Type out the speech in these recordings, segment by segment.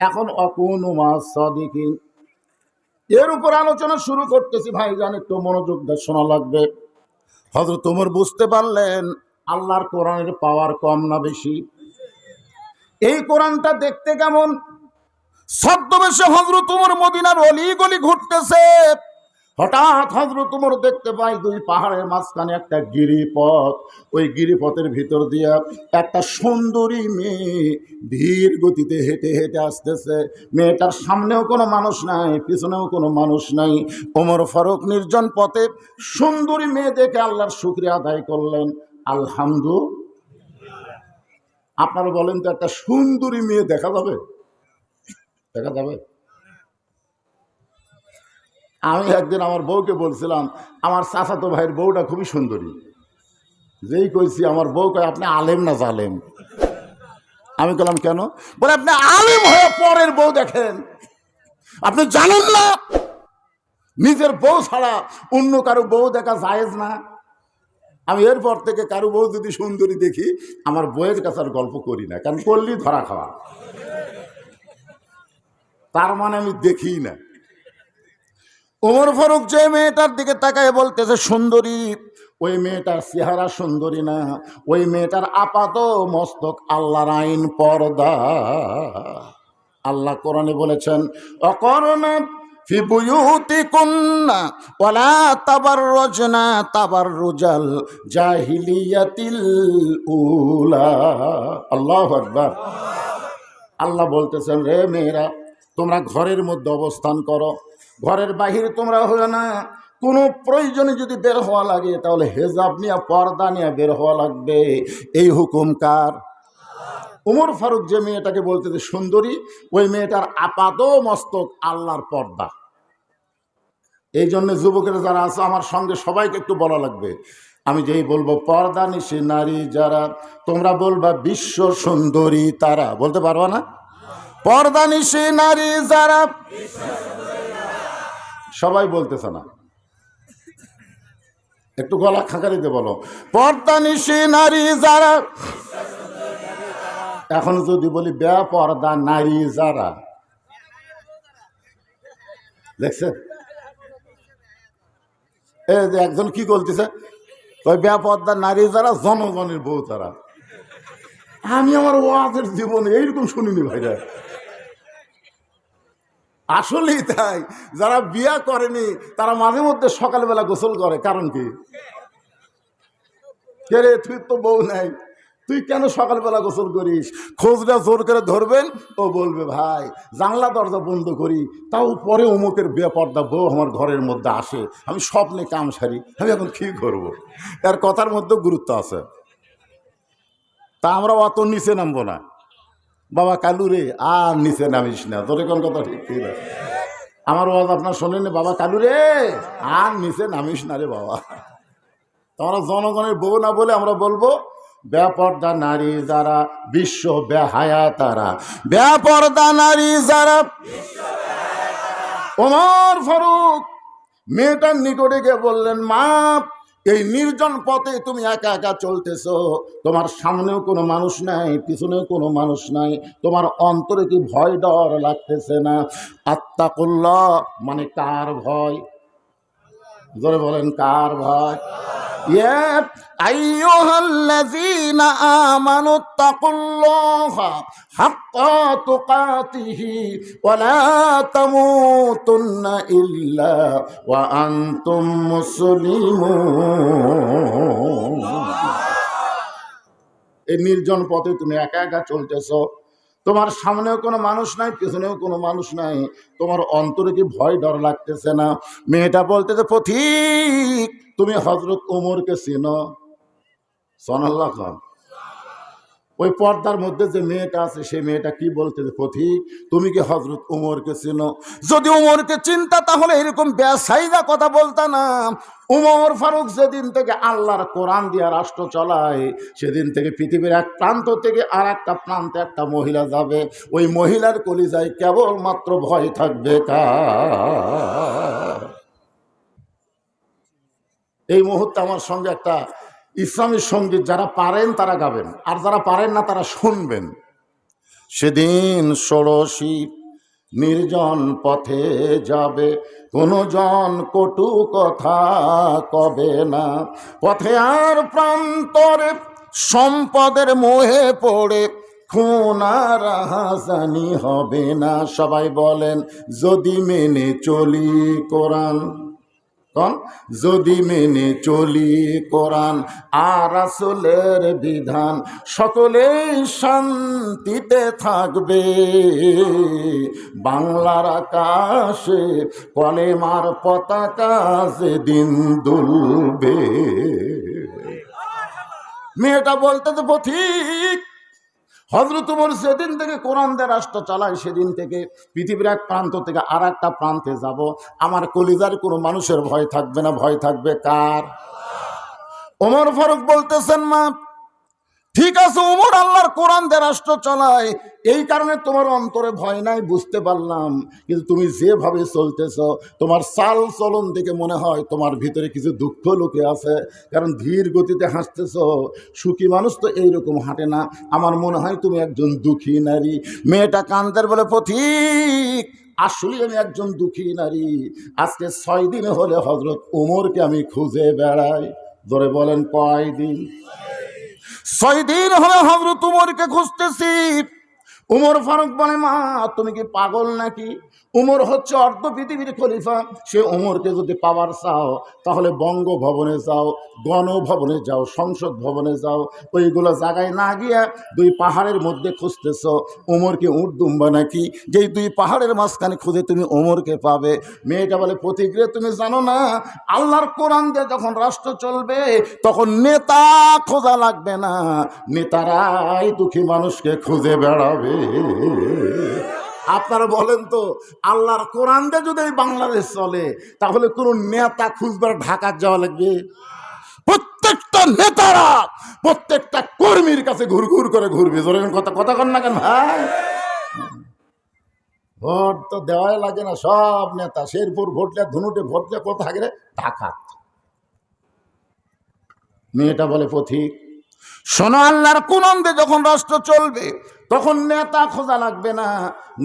এখন অকুন সদিকিন। এর উপর আলোচনা শুরু করতেছি ভাই জান একটু মনোযোগ দিয়ে শোনা লাগবে। হজরত তোমর বুঝতে পারলেন, আল্লাহর কোরআনের পাওয়ার কম না বেশি। এই কোরআনটা দেখতে কেমন? ছদ্মবেশে হজরত উমর মদিনার অলি গলি ঘুরতেছে। হঠাৎ হজরত উমর দেখতে পাই দুই পাহাড়ের মাঝখানে একটা গিরিপথ। ওই গিরিপথের ভিতর দিয়া একটা সুন্দরী মেয়ে ধীর গতিতে হেঁটে হেঁটে আসতেছে। মেয়েটার সামনেও কোনো মানুষ নাই, পিছনেও কোনো মানুষ নাই। ওমর ফারুক নির্জন পথে সুন্দরী মেয়ে দেখে আল্লাহর শুক্রিয়া আদায় করলেন। আলহামদু আপনারা বলেন তো একটা সুন্দরী মেয়ে দেখা যাবে? দেখা যাবে? আমি একদিন আমার বউকে বলছিলাম, আমার চাচাতো ভাইয়ের বউটা খুবই সুন্দরী। যেই কইছি, আমার বউ কয়, আপনি আলেম না জালেম? আমি বললাম কেন? বলে, আপনি আলেম হয়ে পরের বউ দেখেন। আপনি জানেন না, নিজের বউ ছাড়া অন্য কারও বউ দেখা জায়েজ না। আমি এরপর থেকে কারও বউ যদি সুন্দরী দেখি, আমার বইয়ের কাছে আর গল্প করি না, কারণ করলি ধরা খাওয়া। তার মানে আমি দেখি না। ওমর ফারুক যে মেয়েটার দিকে তাকায় বলতেছে, সুন্দরী, ওই মেয়েটার চেহারা সুন্দরী না। ওই মেয়েটার আপাত মস্তক আল্লাহর আইন পর্দা। আল্লাহ কোরআনে বলেছেন, অকরণা আল্লাহ বলতেছেন, রে মেয়েরা তোমরা ঘরের মধ্যে অবস্থান করো। ঘরের বাহিরে তোমরা হয়ে না। কোনো প্রয়োজনে যদি বের হওয়া লাগে, তাহলে হেজাব নিয়ে, পর্দা নিয়ে বের হওয়া লাগবে। এই হুকুম কার? উমর ফারুক যে মেয়েটাকে বলতেছে, সুন্দরী, ওই মেয়েটার আপাত মস্তক আল্লাহর পর্দা। এই জন্য যুবকেরা যারা আছে, আমার সঙ্গে সবাইকে একটু বলা লাগবে। আমি যেই বলব পর্দা নিশি নারী যারা, তোমরা বলবা, বিশ্ব সুন্দরী তারা। বলতে পারবা না? পর্দা নিশি নারী যারা। সবাই বলতেছে না। একটু গলা খাঁকারিতে বলো। পর্দা নিশি নারী যারা। এখন যদি বলি, বেপর্দা নারী যারা। দেখছেন? এই যে একজন কি বলতেছে ওই বেপর্দা নারী যারা, জনগণের বউ তারা আমি আমার ওয়াজের জীবনে এইরকম শুনিনি ভাইরা। আসলেই তাই। যারা বিয়া করেনি, তারা মাঝে মধ্যে সকালবেলা গোসল করে। কারণ কি? কে রে, তুই তো বউ নাই। তুই কেন সকালবেলা গোসল করিস? খোঁজটা জোর করে ধরবেন, ও বলবে, ভাই, জানলা দরজা বন্ধ করি, তাও পরে অমুকের বেপর্দা বউ আমার ঘরের মধ্যে আসে। আমি স্বপ্নে কাম সারি, আমি এখন কী করব? এর কথার মধ্যে গুরুত্ব আছে। তা আমরা অত নিচে নামবো না। বাবা কালু রে, আর নিচে নামিস না। তোর কোন কথা ঠিক ঠিক আছে আমার ওয়াজ আপনার শোনেন বাবা কালু রে, আর নিচে নামিস না রে বাবা। তোমরা জনগণের বউ না বলে আমরা বলব ব্যাপর্দা নারী যারা, বিশ্ব বেহায়া তারা ব্যাপর্দা নারী যারা, ওমর ফারুক, মেয়েটার নিকটে গিয়ে বললেন, মা এই নির্জন পথে তুমি একা একা চলতেছ। তোমার সামনেও কোনো মানুষ নাই, পিছনেও কোনো মানুষ নাই। তোমার অন্তরে কি ভয় ডর লাগতেছে না? আত্মা করল মানে কার ভয়? জোরে বলেন, কার ভয়? يا أيها الذين آمنوا اتقوا الله حق تقاته ولا تموتن إلا وأنتم مسلمون এই নির্জন পথে তুমি একা একা চলতেছ তোমার সামনেও কোনো মানুষ নাই পেছনেও কোনো মানুষ নাই তোমার অন্তরে কি ভয় ডর লাগতেছে না মেয়েটা বলতেছে পথিক তুমি হজরত ওমরকে চেনো? সনাল্লাহ খান। ওই পর্দার মধ্যে যে মেয়েটা আছে, সেই মেয়েটা কি বলতেছে পথিক? তুমি কি হজরত উমরকে চেনো? যদি উমরকে চিন্তা, তাহলে এরকম ব্যাসাইদা কথা বলতা না। উমর ফারুক যেদিন থেকে আল্লাহর কোরআন দিয়া রাষ্ট্র চলায়, সেদিন থেকে পৃথিবীর এক প্রান্ত থেকে আর একটা প্রান্তে একটা মহিলা যাবে। ওই মহিলার কলিজায় কেবলমাত্র ভয় থাকবে কার? এই মুহূর্তে আমার সঙ্গে একটা ইসলামী সংগীত যারা পারেন তারা গাবেন, আর যারা পারেন না তারা শুনবেন। সেদিন ষোড়শী নির্জন পথে যাবে কোনো জন কটু কথা কবে না? পথে আর প্রান্তরে সম্পদের মোহে পড়ে খুন আর হাসানি হবে না? সবাই বলেন, যদি মেনে চলি কোরআন। যদি মেনে চলি কোরআন আর আসলের বিধান, সকলেই শান্তিতে থাকবে। বাংলার আকাশে কলেমার পতাকা সেদিন দুলবে। মেয়েটা বলতে তো পথিক হজরত উমর সেদিন থেকে কোরআন রাষ্ট্র চালায় সেদিন থেকে পৃথিবীর এক প্রান্ত থেকে আর একটা প্রান্তে যাব। আমার কলিজার কোনো মানুষের ভয় থাকবে না, ভয় থাকবে কার? ওমর ফারুক বলতেছেন, মা ঠিক আছে, উমর আল্লাহর কোরআন দিয়ে রাষ্ট্র চালায়। এই কারণে তোমার অন্তরে ভয় নাই, বুঝতে পারলাম। কিন্তু তুমি যেভাবে চলতেছ, তোমার চাল চলন দেখে মনে হয় তোমার ভিতরে কিছু দুঃখ লুকে আছে। কারণ ধীর গতিতে হাসতেছ সুখী মানুষ তো এইরকম হাঁটে না। আমার মনে হয় তুমি একজন দুঃখী নারী। মেয়েটা কান্দের বলে, পথিক আসলে আমি একজন দুঃখী নারী। আজকে ছয় দিন হলে হজরত উমরকে আমি খুঁজে বেড়াই। ধরে বলেন কয় দিন ছয় দিন হলে হজরত উমরকে খুঁজতেছি। উমর ফারুক বলে মা তুমি কি পাগল নাকি? উমর হচ্ছে অর্ধ পৃথিবীর খলিফা। সে উমরকে যদি পাওয়ার চাও, তাহলে বঙ্গভবনে যাও, গণভবনে যাও, সংসদ ভবনে যাও। ওইগুলো জায়গায় না গিয়া দুই পাহাড়ের মধ্যে খুঁজতেছ, উমরকে উঠ দুম্বা নাকি? যেই দুই পাহাড়ের মাঝখানে খুঁজে তুমি উমরকে পাবে। মেয়েটা বলে প্রতিক্রিয়া তুমি জানো না, আল্লাহর কোরআন দিয়ে যখন রাষ্ট্র চলবে, তখন নেতা খোঁজা লাগবে না। নেতারাই দুঃখী মানুষকে খুঁজে বেড়াবে। আপনারা বলেন তো, আল্লাহর কোরআন দিয়ে যদি এই বাংলাদেশ চলে, তাহলে কোনো নেতা খুঁজবার ঢাকা যাওয়া লাগবে? প্রত্যেকটা নেতারা প্রত্যেকটা কর্মীর কাছে ঘুর ঘুর করে ঘুরবে। কথা কথা কন না কেন ভাই? ভোট তো দেওয়াই লাগে না, সব নেতা। শেরপুর ভোটলে, ধনুটে ভোটলে কোথায় গেলে ঢাকাত মেয়েটা বলে, পথিক, শোনো, আল্লাহর কুনন্দে যখন রাষ্ট্র চলবে তখন নেতা খোঁজা লাগবে না।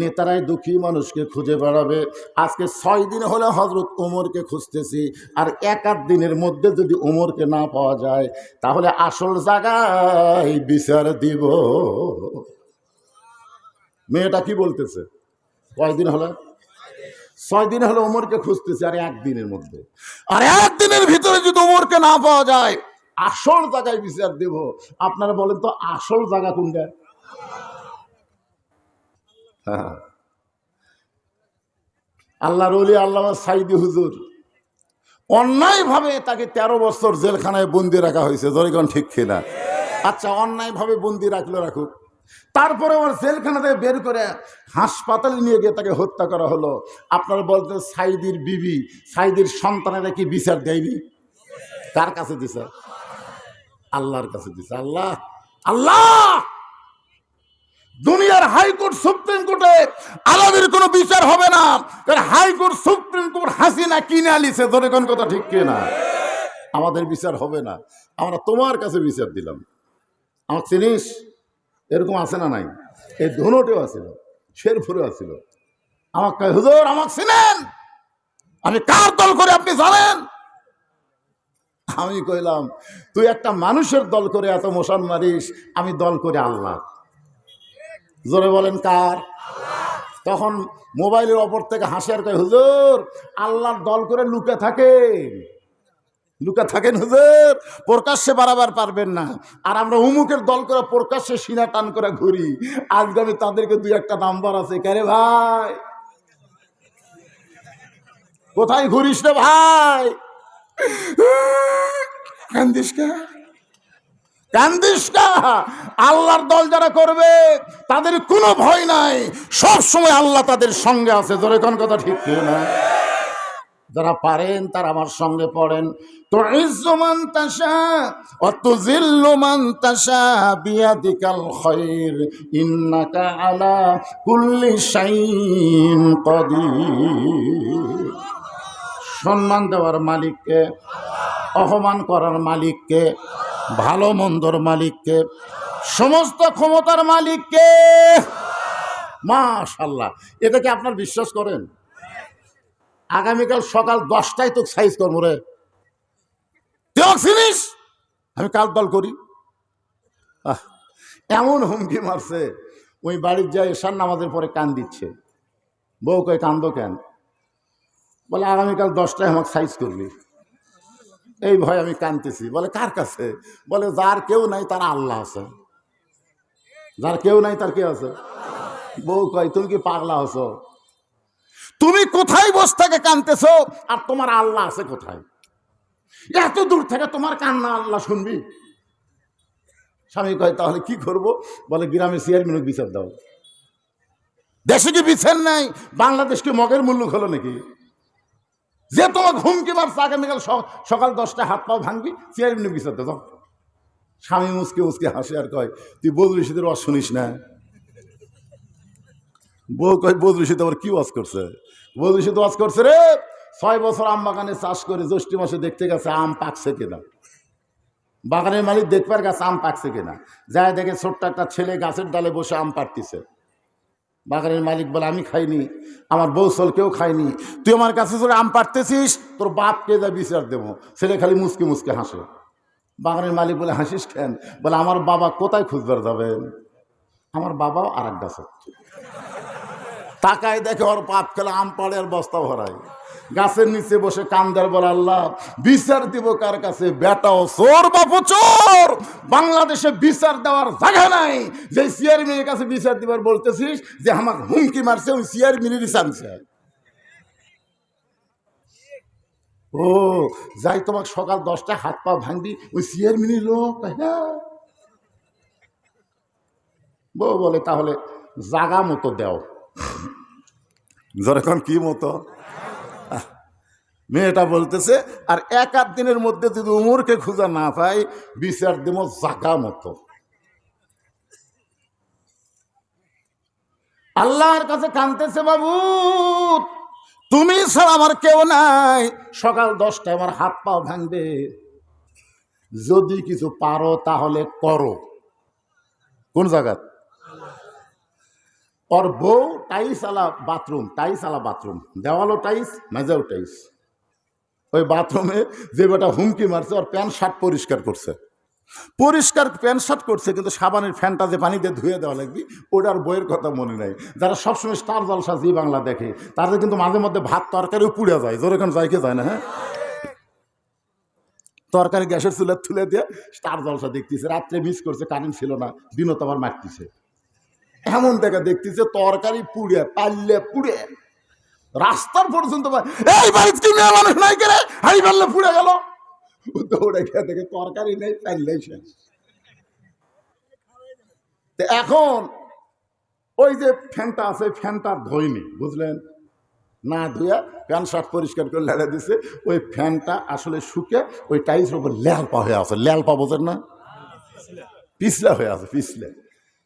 নেতারাই দুঃখী মানুষকে খুঁজে বেড়াবে। আজকে ছয় দিন হলে হজরত ওমরকে খুঁজতেছি। আর এক আধ দিনের মধ্যে যদি ওমরকে না পাওয়া যায়, তাহলে আসল জায়গায় বিচার দিব। মেয়েটা কি বলতেছে? কয়দিন হলো? ছয় দিন হলো ওমরকে খুঁজতেছে আর একদিনের মধ্যে। আর একদিনের ভিতরে যদি ওমরকে না পাওয়া যায়, আসল জায়গায় বিচার দেব। আপনারা বলেন তো, আসল জায়গা কোনটা? হ্যাঁ। আল্লাহর আল্লাহ সাইদি হুজুর। অন্যায়ভাবে তাকে তেরো বছর জেলখানায় বন্দি রাখা হয়েছে। জরিগণ ঠিক কিনা? আচ্ছা অন্যায়ভাবে বন্দি রাখল, রাখুক। তারপরে ওর জেলখানা থেকে বের করে হাসপাতালে নিয়ে গিয়ে তাকে হত্যা করা হলো। আপনারা বলতে সাইদির বিবি, সাইদির সন্তানেরা কি বিচার দেয়নি? কার কাছে দিছে? আল্লাহর কাছে দিছে। আল্লাহ আল্লাহ! দুনিয়ার হাইকোর্ট, সুপ্রিম কোর্টে আলাদের কোনো বিচার হবে না। হাইকোর্ট, সুপ্রিম কোর্ট হাসিনা কিনে আলিছে ধরে কোন কথা ঠিক কিনা আমাদের বিচার হবে না। আমরা তোমার কাছে বিচার দিলাম। আমার চিনিস? এরকম আছে না নাই? এই ধনুটেও আছিল, শেরপুরেও আছিল। আমাকে হুজুর, আমাকে চিনেন? আমি কার দল করে আপনি জানেন? আমি কইলাম, তুই একটা মানুষের দল করে এত মোশন মারিস, আমি দল করে আল্লাহ। জোরে বলেন কার? তখন মোবাইলের ওপর থেকে হাসি আর কয়, হুজুর, আল্লাহর দল করে লুকে থাকে লুকা থাকেন, হুজুর, প্রকাশ্যে বাড়াবার পারবেন না। আর আমরা উমুকের দল করে প্রকাশ্যে সিনা টান করে ঘুরি। আজকে আমি তাদেরকে দুই একটা নাম্বার আছে। কেরে ভাই? কোথায় ঘুরিস রে ভাই? কান্দিস কা? কান্দিস আল্লাহর দল যারা করবে, তাদের কোনো ভয় নাই। সব সময় আল্লাহ তাদের সঙ্গে আছে। ধরে কোন কথা ঠিক না যারা পারেন, তারা আমার সঙ্গে পড়েন। তো ইজ্জমান তাসা অত জিল্লমান তাসা বিয়াদিকাল খৈর ইন্নাকা আলা কুল্লি শাইন কদির। সম্মান দেওয়ার মালিককে, অপমান করার মালিককে ভালো মন্দর মালিককে, সমস্ত ক্ষমতার মালিককে। মাশাল্লাহ এটা কি আপনার বিশ্বাস করেন? আগামীকাল সকাল দশটায় তো সাইজ করব রে। চিনিস? আমি কাল দল করি। এমন হুমকি মারছে। ওই বাড়ির যায় এসার নামাজের পরে কান দিচ্ছে। বউ কয় কান্দো কেন? বলে, আগামীকাল দশটায় আমাকে সাইজ করবি। এই ভয় আমি কানতেছি। বলে, কার কাছে? বলে, যার কেউ নাই, তার আল্লাহ আছে। যার কেউ নাই, তার কে আছে? বউ কয়, তুমি কি পাগলা হছো তুমি কোথায় বস থেকে কানতেছ? আর তোমার আল্লাহ আছে কোথায়? এত দূর থেকে তোমার কান্না আল্লাহ শুনবি? স্বামী কয়, তাহলে কি করব? বলে, গ্রামে চেয়ারম্যানকে বিচার দাও। দেশে কি বিচার নাই? বাংলাদেশকে মগের মূল্য হলো নাকি? যে তোমার ঘুমকি মারছে আগামীকাল সকাল দশটা হাত পাও ভাঙবি চেয়ারম্যান বিচার দাও। স্বামী মুসকে মুসকে হাসে আর কয়, তুই বদলি শীতের ওয়াজ শুনিস না? বউ কয় বদলি শীত আবার কি ওয়াজ করছে? বদলি শীত ওয়াজ করছে রে, ছয় বছর আম বাগানে চাষ করে জ্যৈষ্ঠ মাসে দেখতে গেছে আম পাকছে কিনা। বাগানের মালিক দেখবার গাছ আম পাকছে কিনা। যায় দেখে ছোট্ট একটা ছেলে গাছের ডালে বসে আম পাড়তিছে। বাগানের মালিক বলে, আমি খাইনি, আমার বউ চল, কেউ খাইনি। তুই আমার কাছে তোর আম পারতেছিস তোর বাপকে যা বিচার দেবো? ছেলে খালি মুসকে মুসকে হাসে। বাগানের মালিক বলে, হাসিস কেন? বলে, আমার বাবা কোথায় খুঁজবার যাবেন আমার বাবাও আর এক গাছে। তাকায় দেখে ওর পাপ খেলে আম পাড়ে আর বস্তা ভরায়। গাছের নিচে বসে কান্দার বল, আল্লাহ, বিচার দিব কার কাছে? বেটাও চোর, বাপু চোর। বাংলাদেশে বিচার দেওয়ার জায়গা নাই। যে চেয়ারম্যানের কাছে বিচার দিবার বলতেছিস যে আমার হুমকি মারছে, ওই চেয়ারম্যানেরই চান্সে ও, যাই তোমাকে সকাল দশটা হাত পা ভাঙবি ওই চেয়ারম্যানের লোক বউ বলে, তাহলে জাগা মতো দেও। যখন কি মতো? মেয়েটা বলতেছে, আর এক আধ দিনের মধ্যে যদি উমরকে খুঁজা না পাই, বিচার দেব জাকা মতো আল্লাহর কাছে কানতেছে, বাবু, তুমি ছাড়া আমার কেউ নাই। সকাল দশটায় আমার হাত পাও ভাঙবে। যদি কিছু পারো তাহলে করো। কোন জায়গা? ওর বউ টাইস আলা বাথরুম, টাইস আলা বাথরুম। দেওয়ালও টাইস মেজাও টাইস। ওই বাথরুমে যে বেটা হুমকি মারছে ওর প্যান্ট শার্ট পরিষ্কার করছে। পরিষ্কার প্যান্ট শার্ট করছে, কিন্তু সাবানের ফ্যানটা যে পানিতে ধুয়ে দেওয়া লাগবে ওটার বইয়ের কথা মনে নাই। যারা সবসময় স্টার জলসা জি বাংলা দেখে, তাদের কিন্তু মাঝে মধ্যে ভাত তরকারিও পুড়ে যায়, জোরে কেন যাইকে যায় না হ্যাঁ? তরকারি গ্যাসের চুলে তুলে দিয়ে স্টার জলসা দেখতেছে, রাত্রে মিস করছে কারেন্ট ছিল না, দিনও তো আবার মারতেছে। এমন দেখা দেখতেছে তরকারি পুড়ে, পাল্লে পুড়ে। রাস্তার পর্যন্ত এই বাড়িতে কি মেয়ে মানুষ নাই কেরে। হাই পাল্লে পুড়ে গেল। দৌড়ে খেয়ে দেখে তরকারি নেই পাল্লে শেষ। এখন ওই যে ফ্যানটা আছে ফ্যানটা ধোয়নি, বুঝলেন? না ধুয়ে প্যান্ট শার্ট পরিষ্কার করে লেড়ে দিছে। ওই ফ্যানটা আসলে শুকে ওই টাইলসের উপর ল্যালপা হয়ে আছে। ল্যালপা বোঝেন না? পিছলা হয়ে আছে, পিছলে।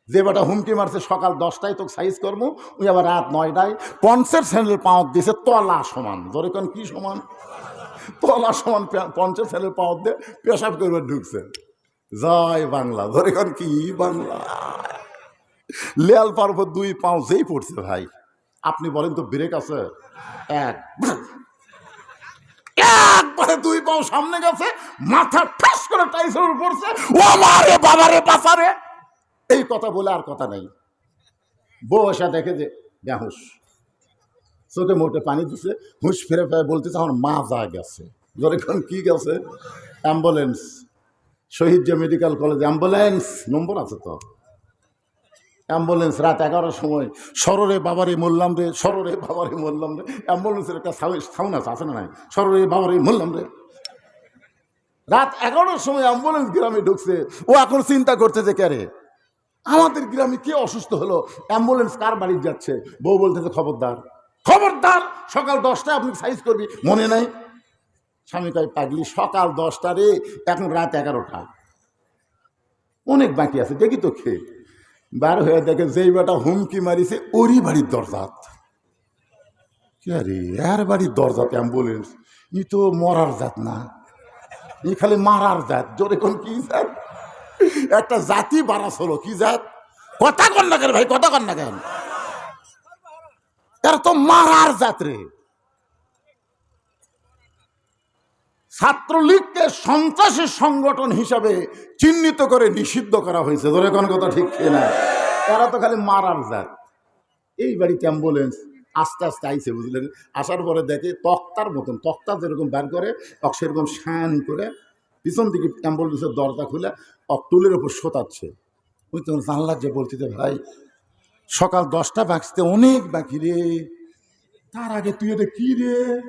যে বেটা হুমকি মারছে, সকাল দশটায় তোকে সাইজ করব ওই আবার রাত নয়টায় পঞ্চের স্যান্ডেল পাওয়ার দিছে, তলা সমান। ধরে কোন, কি সমান? তলা সমান পঞ্চের স্যান্ডেল পাওয়ার দিয়ে পেশাব করবে ঢুকছে। জয় বাংলা ধরে কোন, কি বাংলা? লেয়াল পার উপর দুই পাও যেই পড়ছে ভাই, আপনি বলেন তো ব্রেক আছে? এক, একবারে দুই পাও সামনে গেছে, মাথা ঠাস করে টাইসের উপর পড়ছে। ও মারে বাবারে বাসারে এই কথা বলে আর কথা নাই। বউ এসে দেখে যে, বেহুশ। চোখে মোটে পানি দিছে, হুঁশ ফিরে ফিরে বলতেছে, আমার মা যা গেছে। যখন কি গেছে? অ্যাম্বুলেন্স শহীদ যে মেডিকেল কলেজ অ্যাম্বুলেন্স নম্বর আছে তো। অ্যাম্বুলেন্স রাত এগারোটার সময়, সররে বাবারে মরলাম রে, সররে বাবারে মরলাম রে। অ্যাম্বুলেন্সের একটা সাউন্ড আছে আছে না নাই? সররে বাবারে মরলাম রে। রাত এগারোটার সময় অ্যাম্বুলেন্স গ্রামে ঢুকছে। ও এখন চিন্তা করতে যে, কে রে? আমাদের গ্রামে কে অসুস্থ হলো? অ্যাম্বুলেন্স কার বাড়ি যাচ্ছে? বউ বলতেছে, খবরদার। খবরদার? সকাল দশটায় আপনি সাইজ করবি? মনে নাই। স্বামী কয়, পাগলি, সকাল দশটা রে এখন রাত এগারোটা। অনেক বাকি আছে, দেখি তো খেয়ে। বার হয়ে দেখে যেই বেটা হুমকি মারিছে, ওরই বাড়ির দরজাত কে রে এর বাড়ির দরজাত অ্যাম্বুলেন্স ই তো মরার জাত না। ই খালি মারার জাত। জোরে কোন কি জাত একটা জাতি বারাস হলো, কি জাত? কথা কন না কেন ভাই, কথা কন না কেন? তো মারার যাত্রে ছাত্রলীগকে সন্ত্রাসী সংগঠন হিসাবে চিহ্নিত করে নিষিদ্ধ করা হয়েছে। ধরে কোন কথা ঠিক না? এরা তো খালি মারার জাত। এই বাড়িতে অ্যাম্বুলেন্স আস্তে আস্তে আইছে, বুঝলেন? আসার পরে দেখে তক্তার মতন, তক্তা যেরকম বার করে তক সেরকম শান করে পিছন দিকে অ্যাম্বুলেন্সের দরজা খুলে অকটুলের ওপর শোতাচ্ছে। ওই তখন জানলার যে বলতেছে ভাই সকাল দশটা বাঁচতে অনেক বাকি রে। তার আগে তুই এটা কি রে?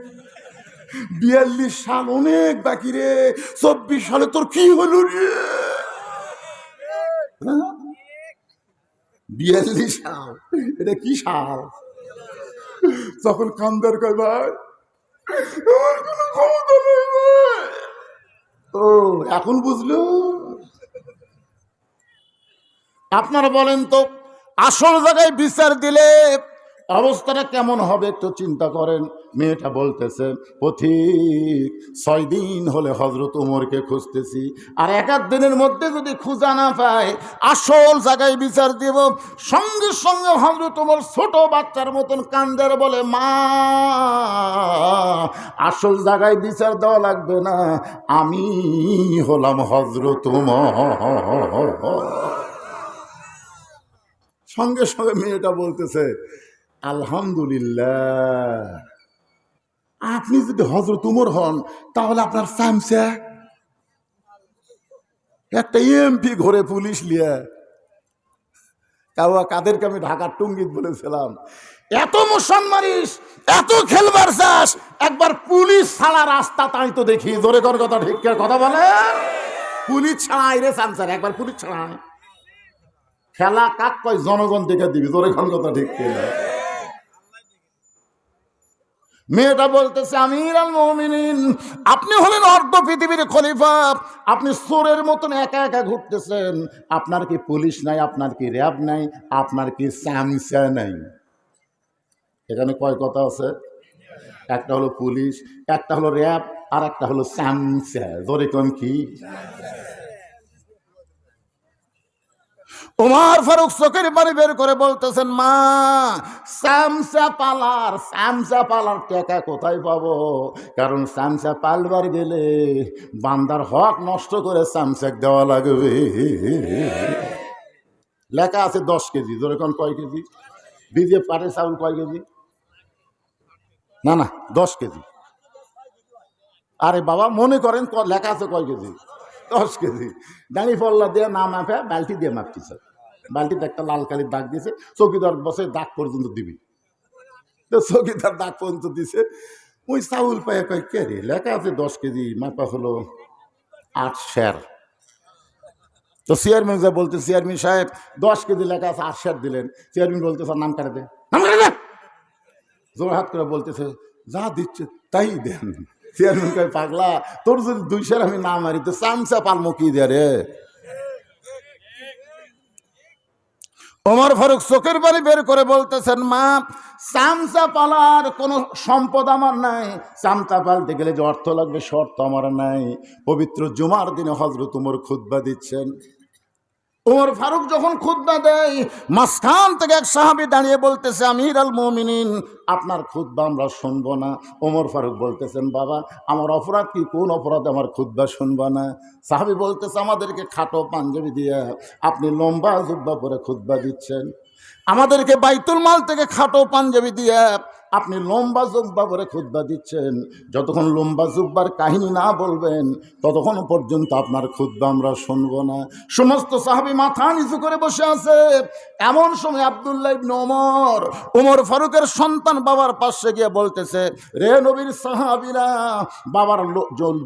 বিয়াল্লিশ সাল অনেক বাকি রে। চব্বিশ সালে তোর কি হলো রে? হ্যাঁ? বিয়াল্লিশ সাল? এটা কি সাল? তখন কান্দার কয় ভাই আমার কোনো ক্ষমতা নেই ভাই। ও এখন বুঝলো? আপনারা বলেন তো, আসল জায়গায় বিচার দিলে অবস্থাটা কেমন হবে একটু চিন্তা করেন। মেয়েটা বলতেছে, পথিক, ছয় দিন হলে হজরত উমরকে খুঁজতেছি। আর এক দিনের মধ্যে যদি খুঁজা না পায়, আসল জায়গায় বিচার দেব। সঙ্গে সঙ্গে হজরত উমর ছোট বাচ্চার মতন কান্দের বলে, মা, আসল জায়গায় বিচার দেওয়া লাগবে না। আমি হলাম হজরত উমর। সঙ্গে সঙ্গে মেয়েটা বলতেছে, আলহামদুলিল্লাহ। আপনি যদি হজরত উমর হন, তাহলে আপনার স্যামসা একটা এমপি ঘরে পুলিশ লিয়ে। কাবা কাদেরকে আমি ঢাকার টুঙ্গিত বলেছিলাম, এত মোশন মারিস, এত খেলবার চাস একবার পুলিশ ছাড়া রাস্তা তাই তো দেখি। জোরে কর কথা, ঠিক কথা বলে পুলিশ ছাড়া আইরে সামসার একবার পুলিশ ছাড়া। খেলা কাক কয় জনগণ দেখে দিবি? তোর এখন কথা ঠিক কিনা মেয়েটা বলতেছে আমির আল মমিনিন, আপনি হলেন অর্ধ পৃথিবীর খলিফা। আপনি সোরের মতন একা একা ঘুরতেছেন। আপনার কি পুলিশ নাই? আপনার কি র্যাব নাই? আপনার কি স্যামসা নাই? এখানে কয় কথা আছে? একটা হলো পুলিশ, একটা হলো র্যাব, আর একটা হলো স্যামসা ধরে কোন কি? ওমার ফারুক চোখের পানি বের করে বলতেছেন, মা স্যামসা পালার স্যামসা পালার টাকা কোথায় পাবো? কারণ স্যামসা পালবার গেলে বান্দার হক নষ্ট করে স্যামসাক দেওয়া লাগবে। লেখা আছে দশ কেজি, ধরে কোন কয় কেজি? বিজে পাটের চাউল কয় কেজি? না না, দশ কেজি। আরে বাবা, মনে করেন লেখা আছে কয় কেজি? দশ কেজি। দাঁড়ি পল্লা দিয়ে না মাপে বালতি দিয়ে মাপতেছে। বালতিতে একটা লাল কালির দাগ দিয়েছে, চৌকিদার বসে দাগ পর্যন্ত দিবি। তো চৌকিদার দাগ পর্যন্ত দিছে। ওই চাউল পায়ে কয়, কে রে, লেখা আছে দশ কেজি, মাপা হলো আট শের। তো চেয়ারম্যান যা বলতে চেয়ারম্যান সাহেব, দশ কেজি লেখা আছে, আট শের দিলেন। চেয়ারম্যান বলতেছে নাম কাটে নাম কাটে দে? জোর হাত করে বলতেছে, যা দিচ্ছে তাই দেন। চেয়ারম্যান কয়, পাগলা, তোর যদি দুই সের আমি না মারি, তো চামচা পালমো কি দে রে? ওমর ফারুক চোখের বাড়ি বের করে বলতেছেন, মা, চামচা পালার কোনো সম্পদ আমার নাই। চামচা পালতে গেলে যে অর্থ লাগবে শর্ত আমার নাই। পবিত্র জুমার দিনে হজরত উমর খুদ্া দিচ্ছেন। ওমর ফারুক যখন খুদ্া দেয়, মাঝখান থেকে এক সাহাবি দাঁড়িয়ে বলতেছে, আমির আল মমিনিন। আপনার খুদ্া আমরা শুনব না। ওমর ফারুক বলতেছেন, বাবা, আমার অপরাধ কি? কোন অপরাধ আমার খুদ্া শুনব না? সাহাবি বলতেছে, আমাদেরকে খাটো পাঞ্জাবি দিয়ে আপনি লম্বা জুব্বা পরে খুদ্া দিচ্ছেন। আমাদেরকে বাইতুল মাল থেকে খাটো পাঞ্জাবি দিয়ে আপনি লম্বা জুব্বা করে খুদ্া দিচ্ছেন। যতক্ষণ লম্বা জুব্বার কাহিনী না বলবেন, ততক্ষণ পর্যন্ত আপনার খুদ্া আমরা শুনব না। সমস্ত সাহাবি মাথা নিচু করে বসে আছে। এমন সময় আবদুল্লাহ ইবনে ওমর ওমর ফারুকের সন্তান বাবার পাশে গিয়ে বলতেছে, রে নবীর সাহাবিরা, বাবার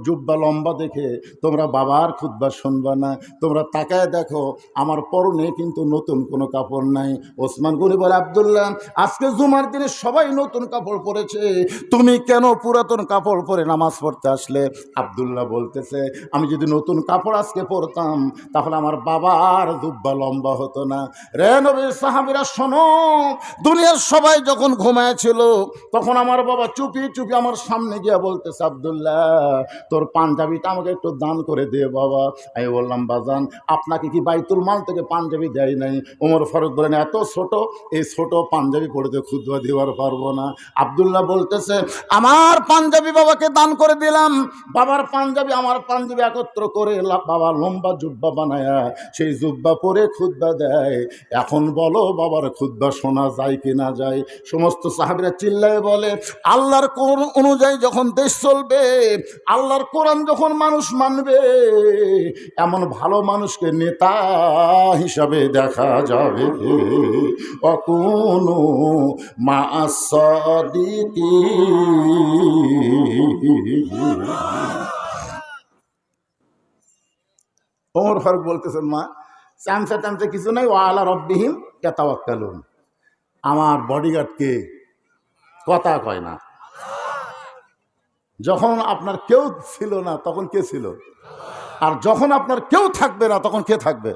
জুব্বা লম্বা দেখে তোমরা বাবার খুদ্া শুনবা না। তোমরা তাকায় দেখো, আমার পরনে কিন্তু নতুন কোনো কাপড় নাই। ওসমান গনি বলে, আবদুল্লাহ, আজকে জুমার দিনে সবাই নতুন পুরাতন কাপড় পরেছে। তুমি কেন পুরাতন কাপড় পরে নামাজ পড়তে আসলে? আবদুল্লাহ বলতেছে, আমি যদি নতুন কাপড় আজকে পরতাম, তাহলে আমার বাবার দুব্বা লম্বা হতো না। রে নবীর সাহাবিরা, শোনো, দুনিয়ার সবাই যখন ঘুমায়ছিল তখন আমার বাবা চুপি চুপি আমার সামনে গিয়ে বলতেছে, আবদুল্লাহ, তোর পাঞ্জাবিটা আমাকে একটু দান করে দে বাবা। আমি বললাম, বাজান, আপনাকে কি বাইতুল মাল থেকে পাঞ্জাবি দেয় নাই? ওমর ফারুক বলেন এত ছোট, এই ছোট পাঞ্জাবি পড়তে ক্ষুদ্র দেওয়ার পারব না। আবদুল্লাহ বলতেছে, আমার পাঞ্জাবি বাবাকে দান করে দিলাম। বাবার পাঞ্জাবি আমার পাঞ্জাবি একত্র করে বাবা লম্বা জুব্বা বানায়, সেই জুব্বা পরে খুদ্া দেয়। এখন বলো, বাবার খুদ্া শোনা যায় কি না যায়? সমস্ত সাহাবিরা চিল্লায় বলে, আল্লাহর কোন অনুযায়ী যখন দেশ চলবে, আল্লাহর কোরআন যখন মানুষ মানবে, এমন ভালো মানুষকে নেতা হিসাবে দেখা যাবে। অকুনো মা ওমর ফারুক বলতেছেন, মা, চামচা টামচা কিছু নাই ও আলা রব্বিহীন কেতাওয়াক্কালুন আমার বডিগার্ডকে কথা কয় না। যখন আপনার কেউ ছিল না, তখন কে ছিল? আর যখন আপনার কেউ থাকবে না, তখন কে থাকবে?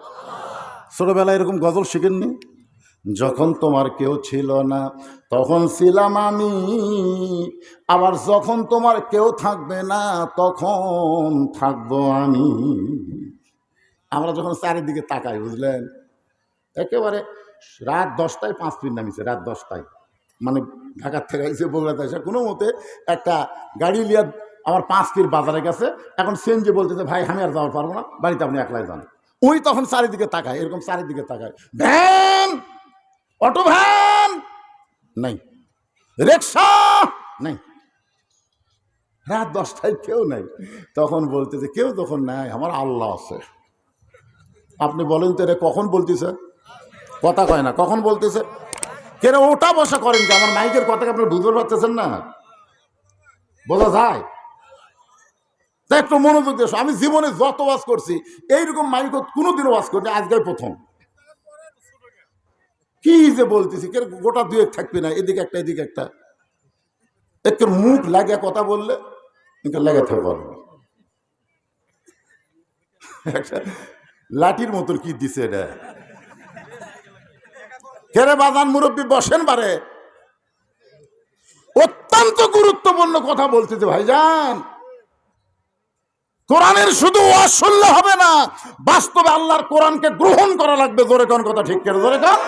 ছোটবেলায় এরকম গজল শিখেননি? যখন তোমার কেউ ছিল না, তখন ছিলাম আমি। আবার যখন তোমার কেউ থাকবে না, তখন থাকব আমি। আমরা যখন চারিদিকে তাকাই, বুঝলেন? একেবারে রাত দশটায় পাঁচ মিনিট নামিছে, রাত দশটায়। মানে ঢাকার থেকে এসে বগুড়াতে এসে কোনো মতে একটা গাড়ি লিয়া আমার পাঁচ ফির বাজারে গেছে। এখন সেনজি বলতেছে, ভাই, আমি আর যাওয়ার পারব না, বাড়িতে আপনি একলাই যান। ওই তখন চারিদিকে তাকায়, এরকম চারিদিকে তাকায়। ভ্যান অটো ভ্যান নাই। রিক্সা? নাই। রাত দশটায় কেউ নাই। তখন বলতেছে কেউ তখন নাই, আমার আল্লাহ আছে। আপনি বলেন তো এটা কখন বলতেছে? কথা কয় না, কখন বলতেছে? কেন ওটা বসা করেন যে আমার মাইকের কথাকে আপনি বুঝতে পারতেছেন না? বোঝা যায়? তা একটু মনোযোগ দিয়ে আমি জীবনে যত ওয়াজ করছি, এইরকম মাইক কোনোদিনও ওয়াজ করিনি আজকে প্রথম। কি যে বলতেছি? কে গোটা দুয়েক থাকবে না? এদিকে একটা এদিকে একটা। একটু মুখ লাগে কথা বললে, কিন্তু লেগে থাকবে একটা লাঠির মতন কি দিছে এটা? কেরে বাজান মুরব্বী, বসেন বারে। অত্যন্ত গুরুত্বপূর্ণ কথা বলতেছে ভাইজান, কোরআনের শুধু ওয়াজ হবে না, বাস্তবে আল্লাহর কোরআনকে গ্রহণ করা লাগবে। জোরে কোন কথা ঠিক করে জোরে কোন?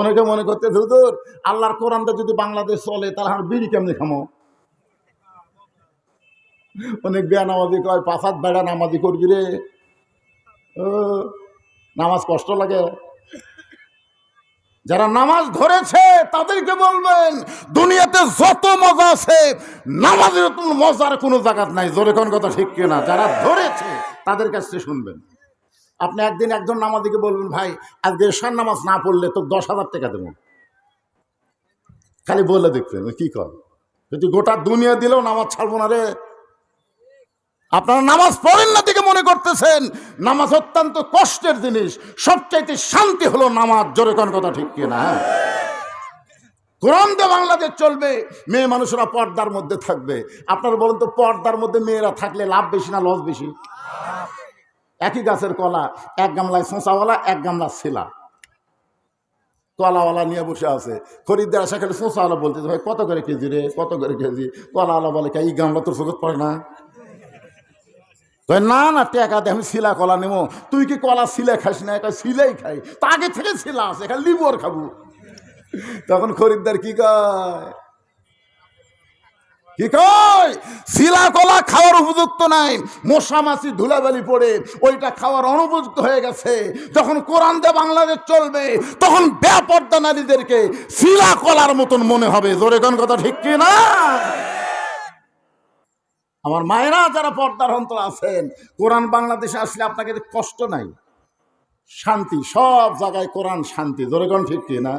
অনেকে মনে করতে হুজুর, আল্লাহর কোরআনটা যদি বাংলাদেশ চলে, তাহলে আমার বিড়ি কেমনি খামো? অনেক বেয়া নামাজি কয় পাঁচাত বেড়া নামাজি করবি রে। নামাজ কষ্ট লাগে। যারা নামাজ ধরেছে, তাদেরকে বলবেন, দুনিয়াতে যত মজা আছে, নামাজের মজার কোনো জায়গা নাই। জোরে কোন কথা ঠিক কিনা? যারা ধরেছে, তাদের কাছে শুনবেন। আপনি একদিন একজন নামাজিকে বলবেন, ভাই, আজকে এশার নামাজ না পড়লে তো দশ হাজার টাকা দেবো। খালি বলে দেখবেন, কি কর? যদি গোটা দুনিয়া দিলেও নামাজ ছাড়বো না রে। আপনারা নামাজ পড়েন না দিকে মনে করতেছেন, নামাজ অত্যন্ত কষ্টের জিনিস। সবচাইতে শান্তি হলো নামাজ, জোরে কোন কথা ঠিক কিনা হ্যাঁ? কোরআন দিয়ে বাংলাদেশ চলবে, মেয়ে মানুষেরা পর্দার মধ্যে থাকবে। আপনারা বলেন তো, পর্দার মধ্যে মেয়েরা থাকলে লাভ বেশি না লস বেশি? একই গাছের কলা, এক গামলায় শোঁচাওয়ালা, এক গামলা ছিলা কলাওয়ালা নিয়ে বসে আছে। খরিদ্দার আসা খেলে শোঁচাওয়ালা বলতেছে, ভাই, কত করে কেজি রে? কত করে কেজি? কলাওয়ালা বলে এই গামলা তোর চোখত পড়ে না? না না, টেকা দে, আমি শিলা কলা নেব। তুই কি কলা শিলে খাস না? একটা শিলাই খাই। তা আগে থেকে শিলা আছে এখানে লিবর খাব। তখন খরিদ্দার কি কয় কি কয়? শিলা কলা খাওয়ার উপযুক্ত নাই, মশা মাছি ধুলাবালি পড়ে, ওইটা খাওয়ার অনুপযুক্ত হয়ে গেছে। যখন কোরআন দিয়ে বাংলাদেশ চলবে, তখন ব্যাপর্দা নারীদেরকে শিলা কলার মতন মনে হবে। জোরে কোন কথা ঠিক কি না? আমার মায়েরা যারা পর্দার অন্তর আছেন, কোরআন বাংলাদেশে আসলে আপনাকে কষ্ট নাই। শান্তি, সব জায়গায় কোরআন শান্তি। জোরে কোন ঠিক কি না?